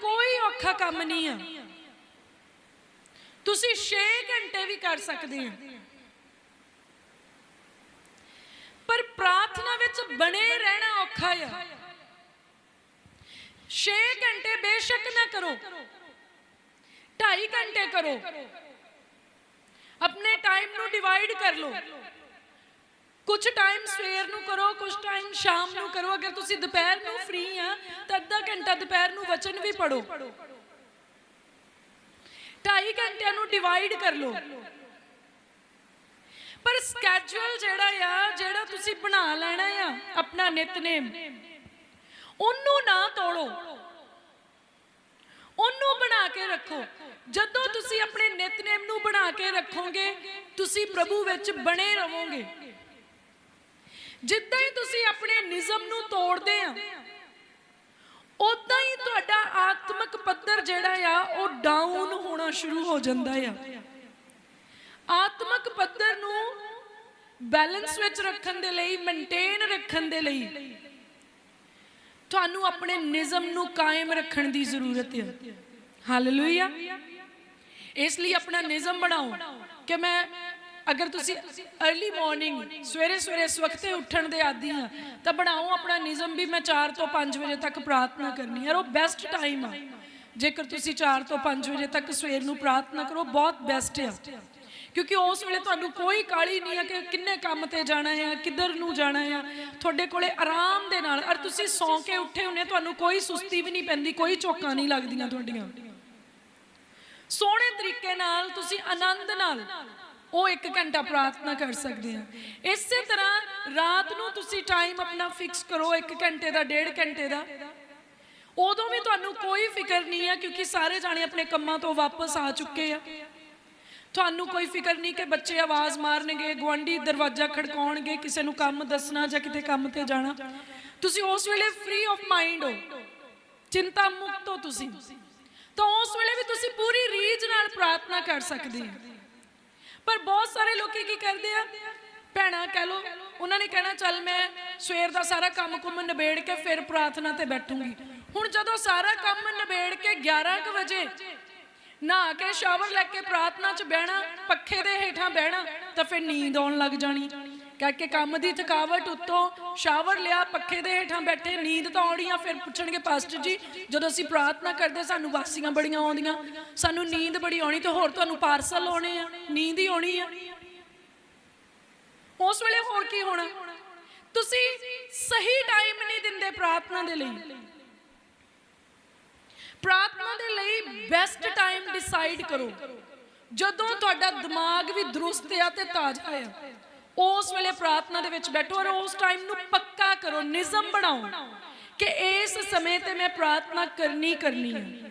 ਕੋਈ ਔਖਾ ਕੰਮ ਨਹੀਂ ਆ। ਤੁਸੀਂ 6 ਘੰਟੇ ਵੀ ਕਰ ਸਕਦੇ ਆ। ਪਰ ਪ੍ਰਾਰਥਨਾ ਵਿੱਚ ਬਣੇ ਰਹਿਣਾ ਔਖਾ ਆ। 6 ਘੰਟੇ ਬੇਸ਼ੱਕ ਨਾ ਕਰੋ। 2.5 ਘੰਟੇ ਕਰੋ। ਆਪਣੇ ਟਾਈਮ ਨੂੰ ਡਿਵਾਈਡ ਕਰ ਲਓ। ਕੁਝ ਟਾਈਮ ਸਵੇਰ ਨੂੰ ਕਰੋ ਕੁਝ ਟਾਈਮ ਸ਼ਾਮ ਨੂੰ ਕਰੋ। ਅਗਰ ਤੁਸੀਂ ਦੁਪਹਿਰ ਨੂੰ ਫ੍ਰੀ ਆ, ਤਾਂ ਅੱਧਾ ਘੰਟਾ ਦੁਪਹਿਰ ਨੂੰ ਵਚਨ ਵੀ ਪੜੋ 2.5 ਘੰਟਿਆਂ ਨੂੰ ਡਿਵਾਈਡ ਕਰ ਲਓ। ਪਰ ਸਕੇਜੂਲ ਜਿਹੜਾ ਆ, ਜਿਹੜਾ ਤੁਸੀਂ ਬਣਾ ਲੈਣਾ ਆ, ਆਪਣਾ ਨਿਤਨੇਮ, ਉਹਨੂੰ ਨਾ ਤੋੜੋ। ਉਹਨੂੰ ਬਣਾ ਕੇ ਰੱਖੋ। ਜਦੋਂ ਤੁਸੀਂ ਆਪਣੇ ਨਿਤਨੇਮ ਨੂੰ ਬਣਾ ਕੇ ਰੱਖੋਗੇ, ਤੁਸੀਂ ਪ੍ਰਭੂ ਵਿੱਚ ਬਣੇ ਰਹੋਗੇ। ਜਿੱਦਾਂ ਹੀ ਤੁਸੀਂ ਆਪਣੇ ਨਿਯਮ ਨੂੰ ਤੋੜਦੇ ਆ ਉਦਾਂ ਹੀ ਤੁਹਾਡਾ ਆਤਮਿਕ ਪੱਧਰ ਜਿਹੜਾ ਆ, ਉਹ ਡਾਊਨ ਹੋਣਾ ਸ਼ੁਰੂ ਹੋ ਜਾਂਦਾ ਆ। ਆਤਮਿਕ ਪੱਧਰ ਨੂੰ ਬੈਲੈਂਸ ਵਿੱਚ ਰੱਖਣ ਦੇ ਲਈ ਮੇਨਟੇਨ ਰੱਖਣ ਦੇ ਲਈ ਤੁਹਾਨੂੰ ਆਪਣੇ ਨਿਯਮ ਨੂੰ ਕਾਇਮ ਰੱਖਣ ਦੀ ਜ਼ਰੂਰਤ ਹੈ ਹਾਲੇਲੂਇਆ ਇਸ ਲਈ ਆਪਣਾ ਨਿਯਮ ਬਣਾਓ ਕਿ ਮੈਂ ਅਗਰ ਤੁਸੀਂ अर्ਲੀ ਮਾਰਨਿੰਗ ਸਵੇਰੇ ਸਵੇਰੇ ਇਸ ਵਕਤੇ ਉੱਠਣ ਦੇ ਆਦੀ ਆ ਤਾਂ ਬਣਾਓ ਆਪਣਾ ਨਿਯਮ ਵੀ ਮੈਂ 4 ਤੋਂ 5 ਵਜੇ ਤੱਕ ਪ੍ਰਾਰਥਨਾ ਕਰਨੀ ਹੈ। ਔਰ ਉਹ ਬੈਸਟ ਟਾਈਮ ਆ। ਜੇਕਰ ਤੁਸੀਂ 4 ਤੋਂ 5 ਵਜੇ ਤੱਕ ਸਵੇਰ ਨੂੰ ਪ੍ਰਾਰਥਨਾ ਕਰੋ ਬਹੁਤ ਬੈਸਟ ਆ। ਕਿਉਂਕਿ ਉਸ ਵੇਲੇ ਤੁਹਾਨੂੰ ਕੋਈ ਕਾਲੀ ਨਹੀਂ ਹੈ ਕਿ ਕਿੰਨੇ ਕੰਮ ਤੇ ਜਾਣਾ ਹੈ ਕਿੱਧਰ ਨੂੰ ਜਾਣਾ ਹੈ ਤੁਹਾਡੇ ਕੋਲੇ ਆਰਾਮ ਦੇ ਨਾਲ ਔਰ ਤੁਸੀਂ ਸੌਂ ਕੇ ਉੱਠੇ ਹੁੰਨੇ ਤੁਹਾਨੂੰ ਕੋਈ ਸੁਸਤੀ ਵੀ ਨਹੀਂ ਪੈਂਦੀ ਕੋਈ ਚੋਕਾਂ ਨਹੀਂ ਲੱਗਦੀਆਂ ਤੁਹਾਡੀਆਂ। ਸੋਹਣੇ ਤਰੀਕੇ ਨਾਲ ਤੁਸੀਂ ਆਨੰਦ ਨਾਲ ਉਹ 1 ਘੰਟਾ ਪ੍ਰਾਰਥਨਾ ਕਰ ਸਕਦੇ ਆ। ਇਸੇ ਤਰ੍ਹਾਂ ਰਾਤ ਨੂੰ ਤੁਸੀਂ ਟਾਈਮ ਆਪਣਾ ਫਿਕਸ ਕਰੋ 1 ਘੰਟੇ ਦਾ 1.5 ਘੰਟੇ ਦਾ। ਉਦੋਂ ਵੀ ਤੁਹਾਨੂੰ ਕੋਈ ਫਿਕਰ ਨਹੀਂ ਆ, ਕਿਉਂਕਿ ਸਾਰੇ ਜਾਣੇ ਆਪਣੇ ਕੰਮਾਂ ਤੋਂ ਵਾਪਸ ਆ ਚੁੱਕੇ ਆ। ਤੁਹਾਨੂੰ ਕੋਈ ਫਿਕਰ ਨਹੀਂ ਕਿ ਬੱਚੇ ਆਵਾਜ਼ ਮਾਰਨਗੇ ਗਵਾਂਢੀ ਦਰਵਾਜ਼ਾ ਖੜਕਾਉਣਗੇ, ਕਿਸੇ ਨੂੰ ਕੰਮ ਦੱਸਣਾ ਜਾਂ ਕਿਤੇ ਕੰਮ ਤੇ ਜਾਣਾ। ਤੁਸੀਂ ਉਸ ਵੇਲੇ ਫ੍ਰੀ ਆਫ ਮਾਈਂਡ ਹੋ। ਚਿੰਤਾ ਮੁਕਤ ਹੋ ਤੁਸੀਂ। ਤਾਂ ਉਸ ਵੇਲੇ ਵੀ ਤੁਸੀਂ ਪੂਰੀ ਰੀਝ ਨਾਲ ਪ੍ਰਾਰਥਨਾ ਕਰ ਸਕਦੇ ਹੋ ਪਰ ਬਹੁਤ ਸਾਰੇ ਲੋਕੀ ਕੀ ਕਰਦੇ ਆ? ਭੈਣਾ ਕਹਿ ਲੋ ਉਹਨਾਂ ਨੇ ਕਹਿਣਾ, ਚੱਲ ਮੈਂ ਸਵੇਰ ਦਾ ਸਾਰਾ ਕੰਮ ਕੁਮ ਨਿਬੇੜ ਕੇ ਫਿਰ ਪ੍ਰਾਰਥਨਾ ਤੇ ਬੈਠੂੰਗੀ। ਹੁਣ ਜਦੋਂ ਸਾਰਾ ਕੰਮ ਨਿਬੇੜ ਕੇ 11 ਕੁ ਵਜੇ ਨਹਾ ਕੇ ਸ਼ਾਵਰ ਲੈ ਕੇ ਪ੍ਰਾਰਥਨਾ 'ਚ ਬਹਿਣਾ, ਪੱਖੇ ਦੇ ਹੇਠਾਂ ਬਹਿਣਾ, ਤਾਂ ਫਿਰ ਨੀਂਦ ਆਉਣ ਲੱਗ ਜਾਣੀ। ਕਰਕੇ ਕੰਮ ਦੀ ਥਕਾਵਟ ਉੱਤੋਂ ਸ਼ਾਵਰ ਲਿਆ, ਪੱਖੇ ਦੇ ਹੇਠਾਂ ਬੈਠੇ, ਨੀਂਦ ਤਾਂ ਆਉਣੀ ਆ, ਫਿਰ ਪੁੱਛਣਗੇ ਪਾਸਟਰ ਜੀ, ਜਦੋਂ ਅਸੀਂ ਪ੍ਰਾਰਥਨਾ ਕਰਦੇ, ਸਾਨੂੰ ਵਾਸੀਆਂ ਬੜੀਆਂ ਆਉਂਦੀਆਂ। ਸਾਨੂੰ ਨੀਂਦ ਬੜੀ ਆਉਣੀ ਤੇ ਹੋਰ ਤੁਹਾਨੂੰ ਪਾਰਸਲ ਆਉਣੇ ਆ, ਨੀਂਦ ਹੀ ਆਉਣੀ ਆ। ਉਸ ਵੇਲੇ ਹੋਰ ਕੀ ਹੋਣਾ? ਤੁਸੀਂ ਸਹੀ ਟਾਈਮ ਨਹੀਂ ਦਿੰਦੇ ਪ੍ਰਾਰਥਨਾ ਦੇ ਲਈ। ਪ੍ਰਾਰਥਨਾ ਦੇ ਲਈ ਬੈਸਟ ਟਾਈਮ ਡਿਸਾਈਡ ਕਰੋ। ਜਦੋਂ ਤੁਹਾਡਾ ਦਿਮਾਗ ਵੀ ਦਰੁਸਤ ਆ ਤੇ ਤਾਜ਼ਾ ਆ ਉਸ ਵੇਲੇ ਪ੍ਰਾਰਥਨਾ ਦੇ ਵਿੱਚ ਬੈਠੋ ਔਰ ਉਸ ਟਾਈਮ ਨੂੰ ਪੱਕਾ ਕਰੋ ਨਿਯਮ ਬਣਾਓ ਕਿ ਇਸ ਸਮੇਂ ਤੇ ਮੈਂ ਪ੍ਰਾਰਥਨਾ ਕਰਨੀ ਕਰਨੀ ਹੈ।